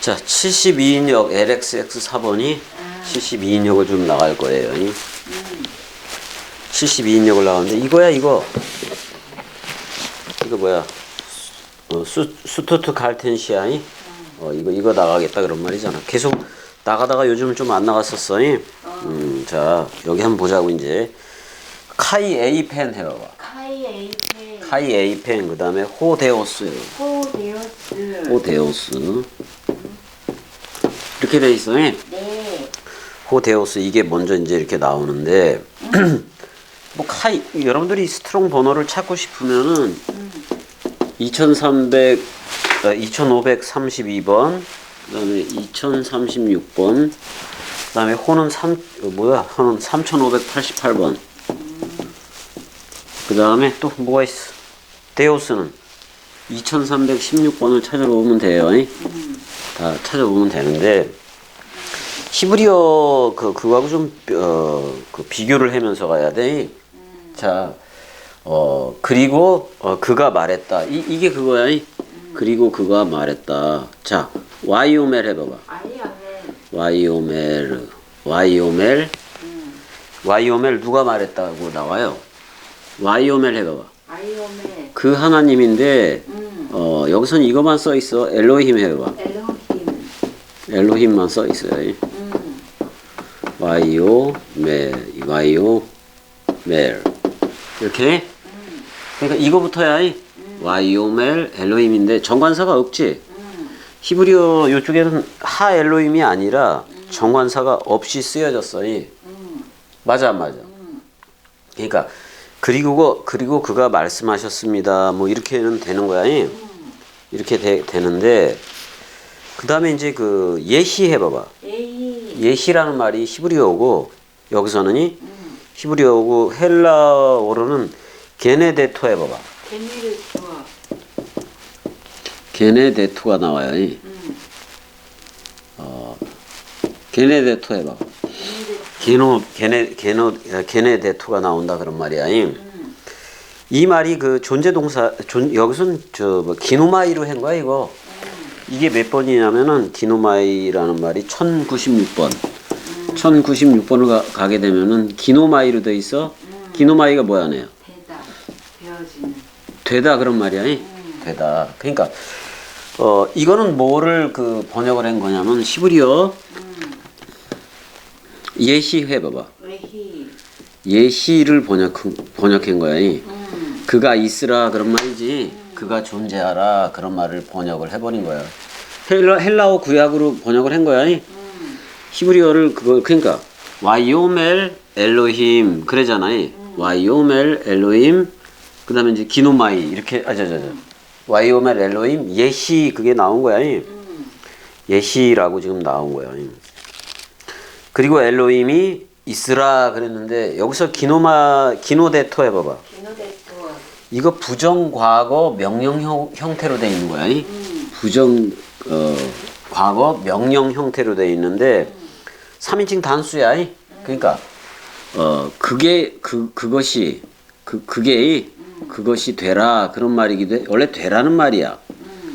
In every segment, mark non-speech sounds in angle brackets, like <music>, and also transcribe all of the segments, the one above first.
자, 72인역 LXX 4번이 72인역을 좀 나갈 거예요. 72인역을 나가는데 이거야 이거. 이거 뭐야? 어, 수, 스투트 갈텐시아이? 어, 이거 이거 나가겠다 그런 말이잖아. 계속 나가다가 요즘 좀안 나갔었어. 음, 자, 여기 한번 보자고 이제. 카이 에이펜 해봐봐. 카이 에이페 카이 에이펜 그다음에 호데오스. 호데오스 호데오스. 이렇게 돼 있어. 요? 네. 호데오스. 이게 먼저 이제 이렇게 나오는데 <clears throat> 뭐 카이 여러분들이 스트롱 번호를 찾고 싶으면은 2300 어, 2532번 그다음에 2036번 그다음에 호는 3 어, 뭐야? 호는 3588번. 그다음에 또 뭐가 있어? 데오스는 2316번을 찾아보면 돼요 다 찾아보면 되는데 히브리어 그 그거하고 좀 어, 그 비교를 하면서 가야 돼. 자, 어 그리고 어, 그가 말했다. 이 이게 그거야. 이. 그리고 그가 말했다. 자, 와이오멜 해봐봐. 와이오멜, 와이오멜, 와이오멜 누가 말했다고 나와요? 와이오멜 해봐봐. 아이오메 그 하나님인데 음 어 여기선 이거만 써 있어. 엘로힘 해봐봐. 엘로힘 엘로힘만 써 있어요. 이. 음. 와이오 멜 와이오 멜 이렇게? 그러니까 이거부터야. 이. 와이오 멜 엘로힘인데 정관사가 없지. 음. 히브리어 이쪽에는 하 엘로힘이 아니라 정관사가 없이 쓰여졌어. 이. 음. 맞아 안 맞아? 그러니까 그리고 그리고 그가 말씀하셨습니다. 뭐 이렇게는 되는 거야. 이 이렇게 되, 되는데 그 다음에 이제 그 예시 해봐봐 에이 예시라는 말이 히브리어고 여기서는 이 음 히브리어고 헬라어로는 게네데토 해봐봐. 게네데토가 나와요. 이. 음 게네데토 해봐. 개미를 게노 게네 게노 게네데토가 나온다 그런 말이야. 이. 음 이 말이 그 존재 동사 존 여기선 저뭐 기노마이로 한 거야 이거. 이게 몇 번이냐면은 기노마이라는 말이 1096번. 1096번을 가, 가게 되면은 기노마이로 돼 있어. 기노마이가 뭐야 네요 대다 베어지는 되다 그런 말이야. 이? 되다. 그러니까 어 이거는 뭐를 그 번역을 한 거냐면 히브리어 예시 해봐봐. 예시를 번역 번역한 거야. 이. 음 그가 있으라 그런 말이지. 그가 존재하라 그런 말을 번역을 해버린 거야. 헬라 헬라어 구약으로 번역을 한 거야. 히브리어를 그거 그러니까 와이오멜 엘로힘 그러잖아. 이. 와이오멜 엘로힘 그다음에 이제 기노마이 이렇게 아자자자 와이오멜 엘로힘 예시 그게 나온 거야. 예시라고 지금 나온 거야. 이. 그리고 엘로힘이 있으라 그랬는데 여기서 기노마 기노데토 해봐봐. 기노데토 이거 부정 과거 명령 형, 형태로 돼 있는 거야. 이. 음 부정 어, 과거 명령 형태로 돼 있는데 3인칭 단수야. 이. 그러니까 어 그게 그 그것이 그 그게 이, 그것이 되라 그런 말이기도 해. 원래 되라는 말이야.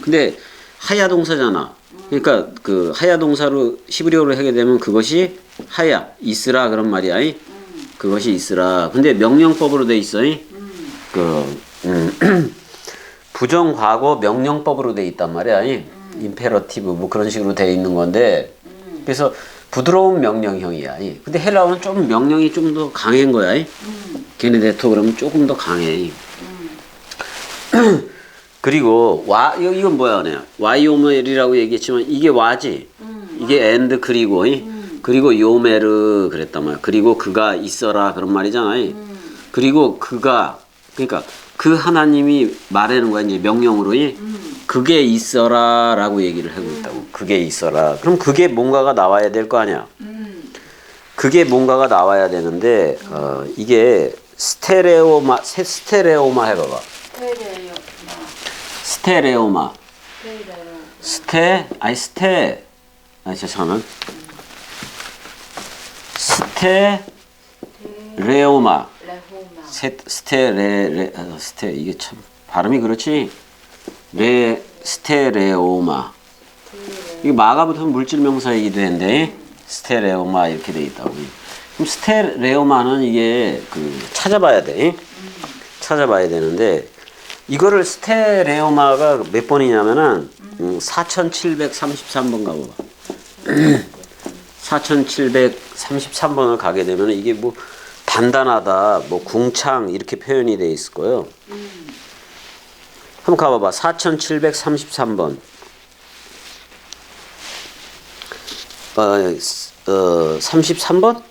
근데 하야 동사잖아. 그러니까 그 하야 동사로 히브리어로 하게 되면 그것이 하야 있으라 그런 말이야. 이. 그것이 있으라. 근데 명령법으로 돼 있어. 이. 그 음, <clears throat> 부정 과거 명령법으로 돼 있단 말이야. 이. 임페러티브 뭐 그런 식으로 돼 있는 건데 그래서 부드러운 명령형이야. 이. 근데 헬라어는 좀 명령이 좀 더 강한 거야. 이. 게네데토 그러면 조금 더 강해. 이. <clears throat> 그리고 와 이거 이건 뭐야, 네. 와이 오멜이라고 얘기했지만 이게 와지. 이게 엔드 그리고 이. 그리고 요메르 그랬단 말이야. 그리고 그가 있어라 그런 말이잖아. 이. 그리고 그가 그러니까 그 하나님이 말하는 거야 이제 명령으로 이. 그게 있어라라고 얘기를 하고 있다고. 그게 있어라. 그럼 그게 뭔가가 나와야 될 거 아니야. 음 그게 뭔가가 나와야 되는데 어, 이게 스테레오마 세- 스테레오마 해봐봐. 나 스테레오마. 테레요 스테 아니 스테 아 잠깐만 스테레오마 세- 스테레레 아, 스테 이게 참 발음이 그렇지 레 스테레오마. 이게 마가 붙으면 물질 명사이기도 한데 스테레오마 이렇게 돼 있다고. 그럼 스테레오마는 이게 그 찾아봐야 돼. 찾아봐야 되는데 이거를 스테레오마가 몇 번이냐면은 음, 4733번 가봐봐. 4733번을 가게 되면 이게 뭐 단단하다, 뭐 궁창 이렇게 표현이 돼 있을 거예요. 한번 가봐봐. 4733번. 어, 스- 어 33번?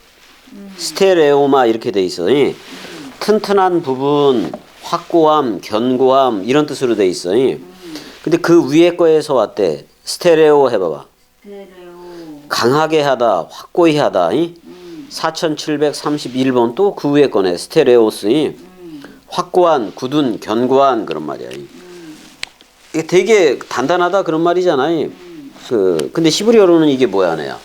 스테레오마 이렇게 돼 있어. 이. 튼튼한 부분, 확고함, 견고함 이런 뜻으로 돼 있어. 이. 근데 그 위에 거에서 왔대. 스테레오 해봐봐. 스테레오. 강하게 하다, 확고히 하다. 이. 4731번 또 그 위에 거네. 스테레오스. 이. 확고한, 굳은, 견고한 그런 말이야. 이. 이게 되게 단단하다 그런 말이잖아. 이. 그 근데 히브리어로는 이게 뭐야, 내야?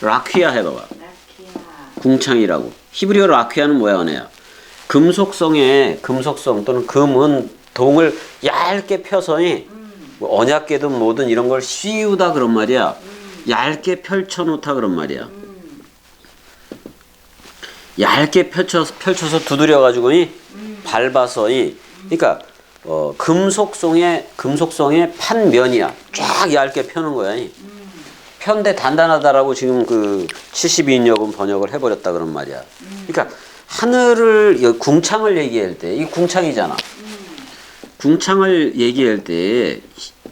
라퀴아 해봐봐. 라키아. 궁창이라고. 히브리어 라퀴아는 뭐야, 내야? 금속성의 금속성 또는 금은 동을 얇게 펴서 이, 뭐 언약계든 뭐든 이런 걸 씌우다 그런 말이야. 얇게 펼쳐놓다 그런 말이야. 얇게 펼쳐 펼쳐서 두드려 가지고 이 밟아서 이 그러니까 어 금속성의 금속성의 판면이야. 쫙 얇게 펴는 거야. 이. 편대 단단하다라고 지금 그 72인역은 번역을 해버렸다 그런 말이야. 그러니까 하늘을 이 궁창을 얘기할 때 이 궁창이잖아. 궁창을 얘기할 때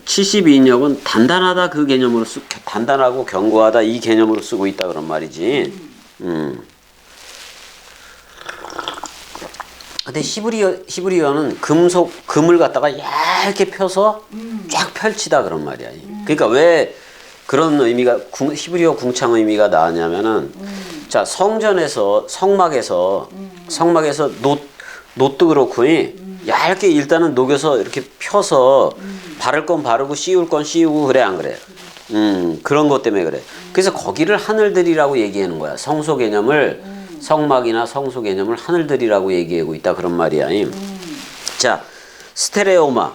72인역은 단단하다 그 개념으로 쓰 단단하고 견고하다 이 개념으로 쓰고 있다 그런 말이지. 음. 근데 히브리어 히브리어는 금속 금을 갖다가 얇게 펴서 쫙 펼치다 그런 말이야. 그러니까 왜 그런 의미가 궁- 히브리어 궁창 의미가 나왔냐면은 자 성전에서 성막에서 성막에서 노 노트 그렇고 이 얇게 일단은 녹여서 이렇게 펴서 바를 건 바르고 씌울 건 씌우고 그래 안 그래? 음 그런 것 때문에 그래. 그래서 거기를 하늘들이라고 얘기하는 거야. 성소 개념을 성막이나 성소 개념을 하늘들이라고 얘기하고 있다 그런 말이야. 임. 자 스테레오마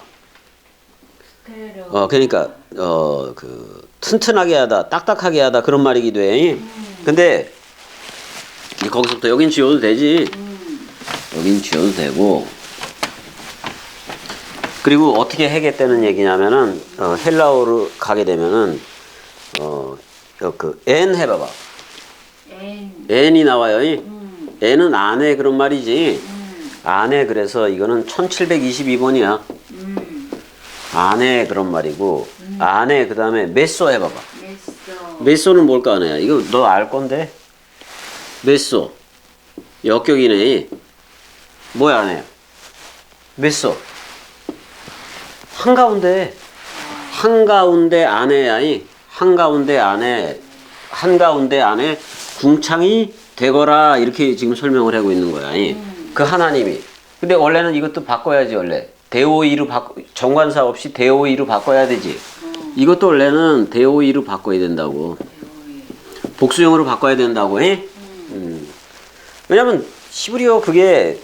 스테레오. 어 그러니까 어 그 튼튼하게 하다 딱딱하게 하다 그런 말이기도 해. 근데 이 거기서부터 여긴 지워도 되지. 여긴 지워도 되고. 그리고 어떻게 해겠다는 얘기냐면은 어, 헬라어로 가게 되면은 어그 n 해봐봐. 엔. n이 나와요. 이. 음. n은 안에 그런 말이지. 음. 안에 그래서 이거는 1722번이야. 음. 안에 그런 말이고 안에 그 다음에 메소 해봐봐. 메소. 메소는 뭘까 하네요. 이거 너 알 건데. 메소. 역격이네. 뭐야 하네요. 메소. 한가운데. 한가운데 안에야. 이. 한가운데 안에. 한가운데 안에 궁창이 되거라. 이렇게 지금 설명을 하고 있는 거야. 이. 그 하나님이. 근데 원래는 이것도 바꿔야지 원래. 대오이로 바꿔 정관사 없이 대오이로 바꿔야 되지. 이것도 원래는 대오이로 바꿔야 된다고. 복수형으로 바꿔야 된다고 해? 음. 왜냐면 히브리어 그게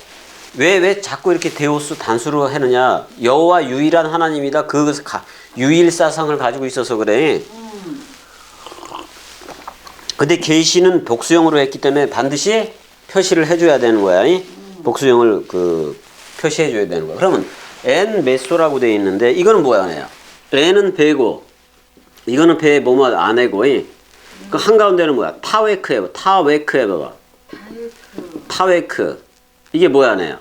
왜 왜 자꾸 이렇게 데오스 단수로 하느냐? 여호와 유일한 하나님이다. 그 가- 유일 사상을 가지고 있어서 그래. 근데 계시는 복수형으로 했기 때문에 반드시 표시를 해줘야 되는 거야. 이? 복수형을 그 표시해줘야 되는 거야. 그러면 n 메소라고 돼 있는데 이거는 뭐야, n은 배고 이거는 배 뭐뭐 안에고 이? 그 한가운데는 뭐야? 타웨크에 타웨크에 봐봐. 타이프. 타웨크 이게 뭐야, 내야?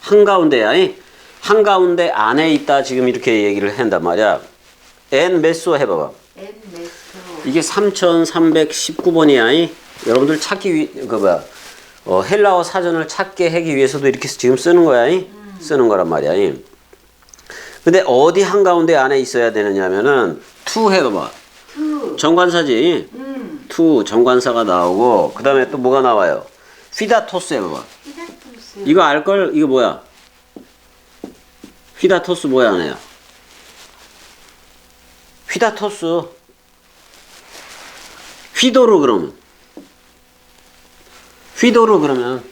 한가운데야. 이? 한가운데 안에 있다 지금 이렇게 얘기를 한단 말이야. n 메소 해봐봐. 이게 3319번이야. 여러분들 찾기 위, 그 뭐야, 어, 헬라어 사전을 찾게 하기 위해서도 이렇게 지금 쓰는 거야. 이? 쓰는 거란 말이야. 이. 근데 어디 한가운데 안에 있어야 되느냐면은 투 해봐봐. 투. 정관사지. 음. 투 정관사가 나오고 그 다음에 또 뭐가 나와요? 휘다토스 해봐봐. 히다토스. 이거 알걸? 이거 뭐야? 휘다토스 뭐야, 아내야? 휘다토스. 휘도르 그러면. 휘도르 <laughs> 그러면.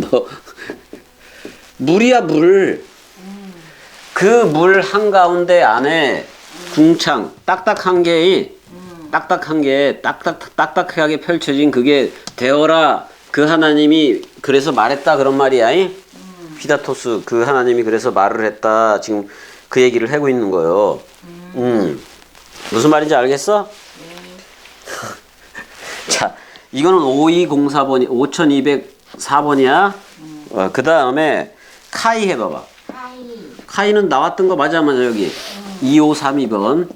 너 물이야 물. 그 물 한가운데 안에 궁창 딱딱한 게 딱딱한 게 딱딱 딱딱하게 펼쳐진 그게 되어라 그 하나님이 그래서 말했다 그런 말이야. 이? 피다토스 그 하나님이 그래서 말을 했다 지금 그 얘기를 하고 있는 거예요. 음. 무슨 말인지 알겠어? <laughs> 자, 이거는 5204번이 5204번이야. 어, 그 다음에 카이 해봐봐. 하이. 카이 는 나왔던 거 맞아 맞아 여기 2532번.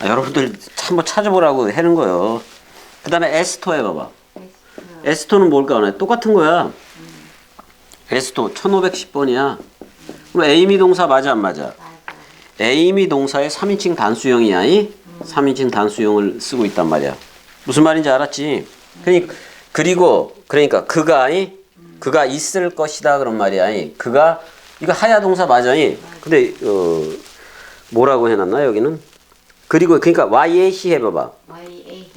아, 여러분들 한번 찾아보라고 하는 거예요. 그 다음에 에스토 해봐봐. 에스트. 에스토는 뭘까 하나 똑같은 거야. 에스토 1510번이야. 그럼 에이미 동사 맞아 안 맞아? 맞아. 에이미 동사의 3인칭 단수형이야. 이? 3인칭 단수형을 쓰고 있단 말이야. 무슨 말인지 알았지? 그니 그리고 그러니까 그가 이? 그가 있을 것이다 그런 말이야. 이? 그가 이거 하야 동사 맞아. 이? 근데 어 뭐라고 해 놨나 여기는? 그리고 그러니까 YAC 해 봐봐. YAE.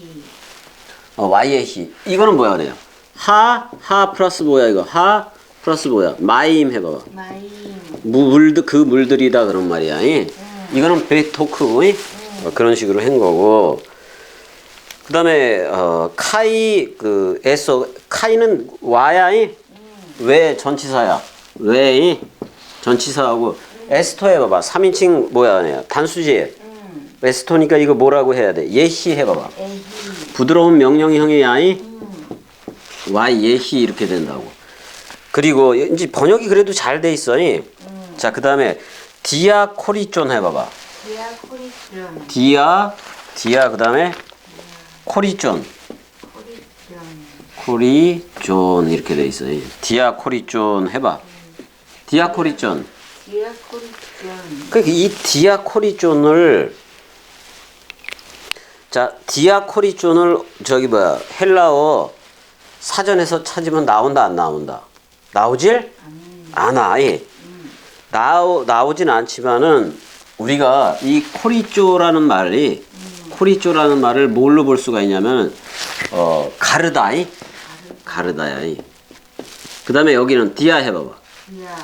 어, YAC. 이거는 뭐야 그래요? 하, 하 플러스 뭐야 이거? 하 플러스 뭐야? 마임 해 봐봐. 마임. 물들 그 물들이다 그런 말이야. 이. 이거는 베토크 이? 어, 그런 식으로 한 거고. 그다음에 어, 카이 그 에서 카이는 와야 이? 왜 전치사야? 왜 이? 전치사하고 에스토 해봐봐. 3인칭 뭐야 단수지. 음. 에스토니까 이거 뭐라고 해야 돼? 예시 해봐봐. 부드러운 명령형의 아이 Y 예시 이렇게 된다고. 그리고 이제 번역이 그래도 잘 돼 있어. 이. 자, 그 다음에 디아 코리존 해 봐봐. 디아. 디아 디아 그 다음에 코리존. 코리존 이렇게 돼 있어. 이. 디아 코리존 해 봐. 디아 코리존. 디아 코리션. 그러니까 이 디아 코리존을 자 디아 코리존을 저기 뭐야 헬라어 사전에서 찾으면 나온다 안 나온다 나오질 않아 예. 나오 나오진 않지만은 우리가 이 코리조라는 말이 코리조라는 말을 뭘로 볼 수가 있냐면 어 가르다이 가르다야 이. 그 다음에 여기는 디아 해봐봐.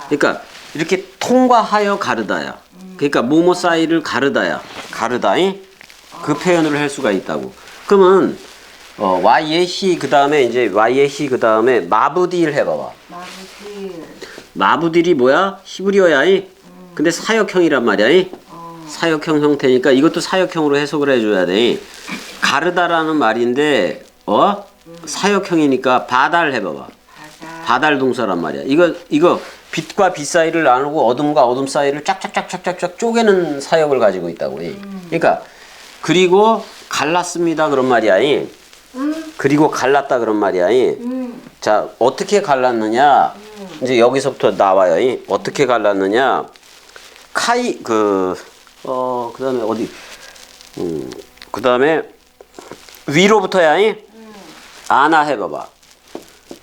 그러니까 이렇게 통과하여 가르다야. 그러니까 모모 사이를 가르다야. 가르다이 그 표현을 할 수가 있다고. 그러면 어, YAC 그 다음에 이제 YAC 그 다음에 마부딜 해봐봐. 마부딜. 마부딜이 뭐야? 히브리어야. 이? 근데 사역형이란 말이야. 이? 어. 사역형 형태니까 이것도 사역형으로 해석을 해줘야 돼. 가르다라는 말인데 어 사역형이니까 바달 해봐봐. 바달 동사란 말이야. 이거 이거 빛과 빛 사이를 나누고 어둠과 어둠 사이를 쫙쫙쫙쫙쫙쫙 쪼개는 사역을 가지고 있다고. 이. 그러니까 그리고 갈랐습니다 그런 말이야. 이. 음. 그리고 갈랐다 그런 말이야. 이. 음. 자 어떻게 갈랐느냐? 이제 여기서부터 나와요. 이. 어떻게 갈랐느냐? 카이 그어 그다음에 어디 음 그다음에 위로부터야. 이. 아나 해봐봐.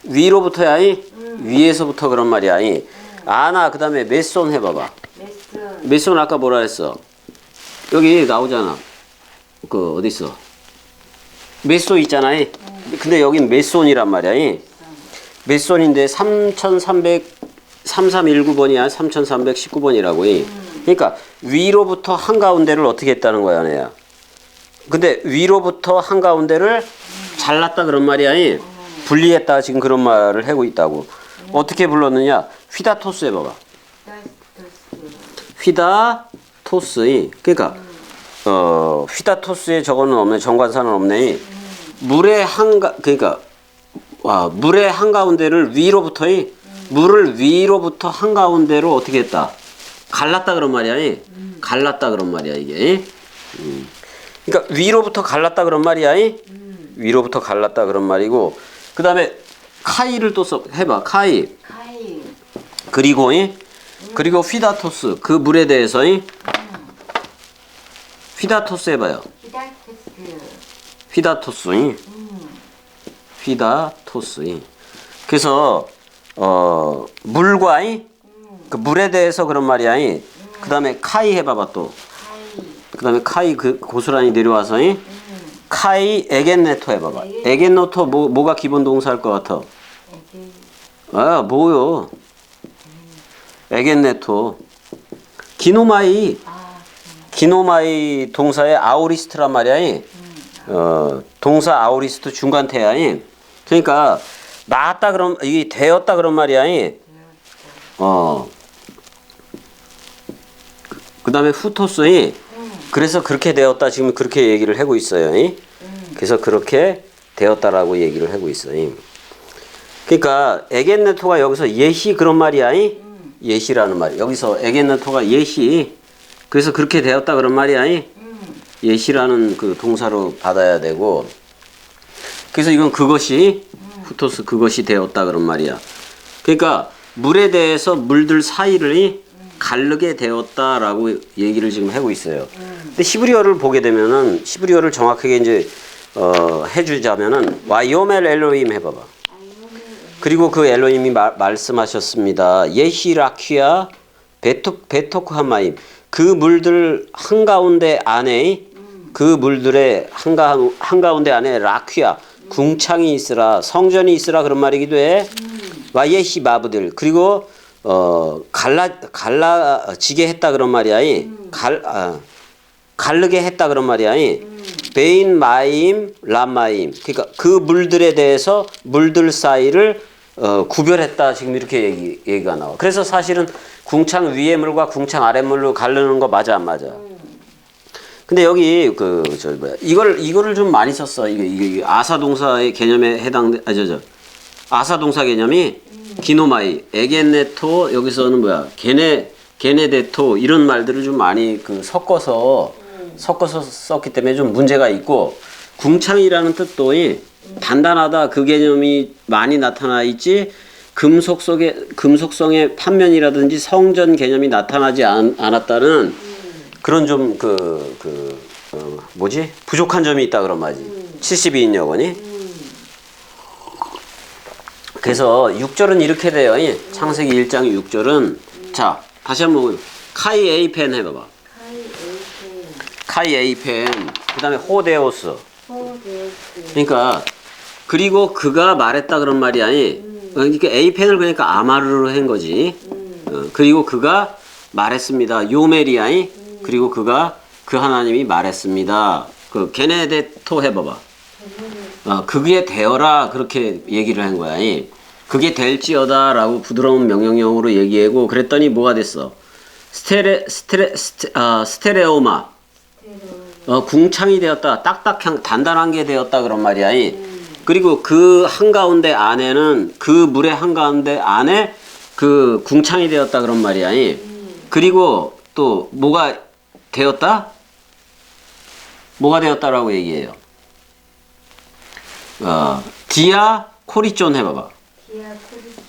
위로부터야. 이. 위에서부터 그런 말이야. 이. 아나 그다음에 메손 해봐봐. 메슨. 메손 아까 뭐라 했어? 여기 나오잖아. 그 어디 있어? 메소 있잖아. 이. 근데 여긴 메손이란 말이야. 이. 메손인데 3,300 3319번이야. 3,319번이라고. 이. 그러니까 위로부터 한가운데를 어떻게 했다는 거야, 내야. 근데 위로부터 한가운데를 잘랐다 그런 말이야. 이. 분리했다 지금 그런 말을 하고 있다고. 어떻게 불렀느냐? 휘다토스 해 봐봐. 다스토스. 휘다토스 이 그러니까 어 휘다토스에 저거는 없네 정관사는 없네 이 물의 한가 그러니까 와 물의 한가운데를 위로부터이 물을 위로부터 한가운데로 어떻게 했다 갈랐다 그런 말이야 이 갈랐다 그런 말이야 이게 음. 그러니까 위로부터 갈랐다 그런 말이야 이 위로부터 갈랐다 그런 말이고 그 다음에 카이를 또 써 해봐 카이 카이. 그리고 이 그리고 휘다토스 그 물에 대해서 이 휘다토스 해봐요. 휘다토스 이 음. 휘다토스 이 그래서 어 물과 이 그 물에 대해서 그런 말이야 이 그다음에 카이 해봐봐 또. 그다음에 카이 그 고스란히 내려와서 이 음. 카이 에겐네토 해봐봐 에겐네토 뭐 뭐가 기본 동사일 것 같아. 아 뭐요 에겐네토 기노마이 아, 기노마이 동사의 아우리스트란 말이야. 이. 어, 동사 아우리스트 중간 태야이. 그러니까 나왔다 그럼 이게 되었다 그런 말이야. 이. 어. 그 다음에 후토스이 그래서 그렇게 되었다 지금 그렇게 얘기를 하고 있어요. 이. 그래서 그렇게 되었다라고 얘기를 하고 있어요. 그러니까 에겐네토가 여기서 예시 그런 말이야. 이. 예시라는 말이 여기서 에겐네토가 예시 그래서 그렇게 되었다 그런 말이야. 이. 예시라는 그 동사로 받아야 되고 그래서 이건 그것이 후토스 그것이 되었다 그런 말이야. 그러니까 물에 대해서 물들 사이를 이 가르게 되었다라고 얘기를 지금 하고 있어요. 근데 시브리어를 보게 되면은 시브리어를 정확하게 이제 어, 해주자면은 와이오멜 엘로임 해봐봐. 그리고 그 엘로임이 마- 말씀하셨습니다. 예시라키아 베토 베토크하마임 그 물들 한 가운데 안에 그 물들의 한가 한 가운데 안에 라퀴아 궁창이 있으라 성전이 있으라 그런 말이기도 해. 와예시 마부들 그리고 어 갈라 갈라지게 했다 그런 말이야. 이. 갈 아, 갈르게 했다 그런 말이야. 이. 베인 마임 라마임 그러니까 그 물들에 대해서 물들 사이를 어, 구별했다 지금 이렇게 얘기, 얘기가 나와. 그래서 사실은 궁창 위의 물과 궁창 아래 물로 가르는 거 맞아 안 맞아? 근데 여기 그 저 뭐야 이걸 이거를 좀 많이 썼어. 이게 이게 아사 동사의 개념에 해당 아저저 아사 동사 개념이 기노마이 에겐네토 여기서는 뭐야 게네 게네데토 이런 말들을 좀 많이 그 섞어서 섞어서 썼기 때문에 좀 문제가 있고 궁창이라는 뜻도 이 단단하다 그 개념이 많이 나타나 있지 금속 속에 금속성의 판면이라든지 성전 개념이 나타나지 않, 않았다는 그런 좀 그 그 어, 뭐지? 부족한 점이 있다 그런 말이지. 72인 여건이. 그래서 6절은 이렇게 돼요. 이 창세기 1장 6절은 자 다시 한번 카이 에이펜 해봐봐. 카이 에이펜. 그 다음에 호데오스. 호데스. 그러니까 그리고 그가 말했다 그런 말이 아니 그러니까 에이펜을 그러니까 아마르로 한 거지. 어, 그리고 그가 말했습니다. 요메리아이 그리고 그가 그 하나님이 말했습니다 그 게네데토 해봐봐 어, 그게 되어라 그렇게 얘기를 한 거야 이. 그게 될지어다라고 부드러운 명령형으로 얘기하고 그랬더니 뭐가 됐어 스테레 스테레 스테, 아, 스테레오마 어, 궁창이 되었다. 딱딱한 단단한 게 되었다 그런 말이야. 이. 그리고 그 한가운데 안에는 그 물의 한가운데 안에 그 궁창이 되었다 그런 말이야. 이. 그리고 또 뭐가 되었다? 뭐가 되었다라고 얘기해요. 어, 디아 코리존 해봐봐.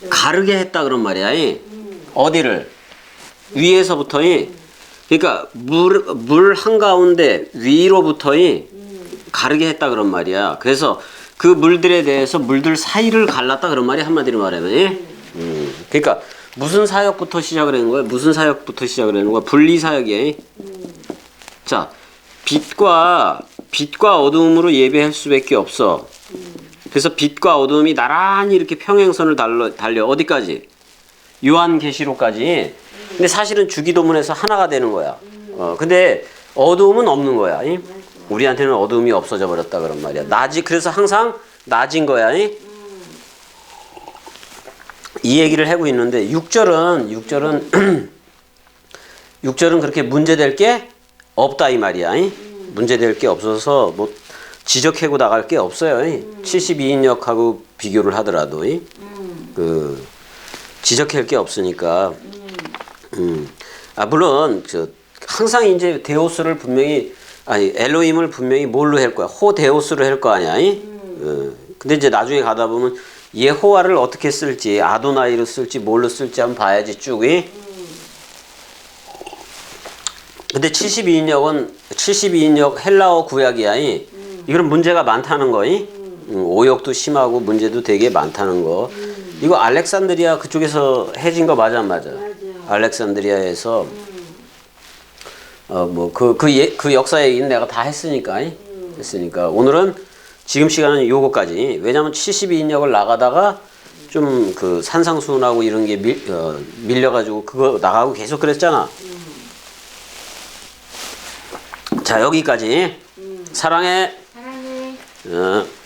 가르게 했다 그런 말이야. 이. 어디를? 위에서부터 이. 그러니까 물, 물 한가운데 위로부터 이 가르게 했다 그런 말이야. 그래서 그 물들에 대해서 물들 사이를 갈랐다 그런 말이 한마디로 말하면 이. 음. 그러니까 무슨 사역부터 시작을 하는 거야? 무슨 사역부터 시작을 하는 거야? 분리 사역이야. 이. 자, 빛과 빛과 어두움으로 예배할 수밖에 없어. 그래서 빛과 어두움이 나란히 이렇게 평행선을 달려, 달려 어디까지? 요한계시록까지. 근데 사실은 주기도문에서 하나가 되는 거야. 어, 근데 어두움은 없는 거야. 이? 우리한테는 어두움이 없어져 버렸다 그런 말이야. 낮이 그래서 항상 낮인 거야. 이? 이 얘기를 하고 있는데 6절은 6절은 6절은 그렇게 문제될 게 없다 이 말이야. 이? 문제될 게 없어서 뭐 지적하고 나갈 게 없어요. 이? 72인역하고 비교를 하더라도 이? 그 지적할 게 없으니까. 음. 아 물론 저 항상 이제 데오스를 분명히 아니 엘로힘을 분명히 뭘로 할 거야? 호 데오스로 할 거 아니야? 이? 어, 근데 이제 나중에 가다 보면 예호와를 어떻게 쓸지 아도나이로 쓸지 뭘로 쓸지 한번 봐야지 쭉이. 근데 72인역은 72인역 헬라어 구약이야. 이. 이건 문제가 많다는 거이. 음, 오역도 심하고 문제도 되게 많다는 거. 이거 알렉산드리아 그쪽에서 해진 거 맞아 안 맞아? 알렉산드리아에서 어뭐그그그 역사 얘기는 내가 다 했으니까 이. 했으니까 오늘은 지금 시간은 요거까지. 왜냐면 72인역을 나가다가 좀 그 산상수훈하고 이런 게 밀, 어, 밀려가지고 그거 나가고 계속 그랬잖아. 자 여기까지. 음. 사랑해. 사랑해. 어.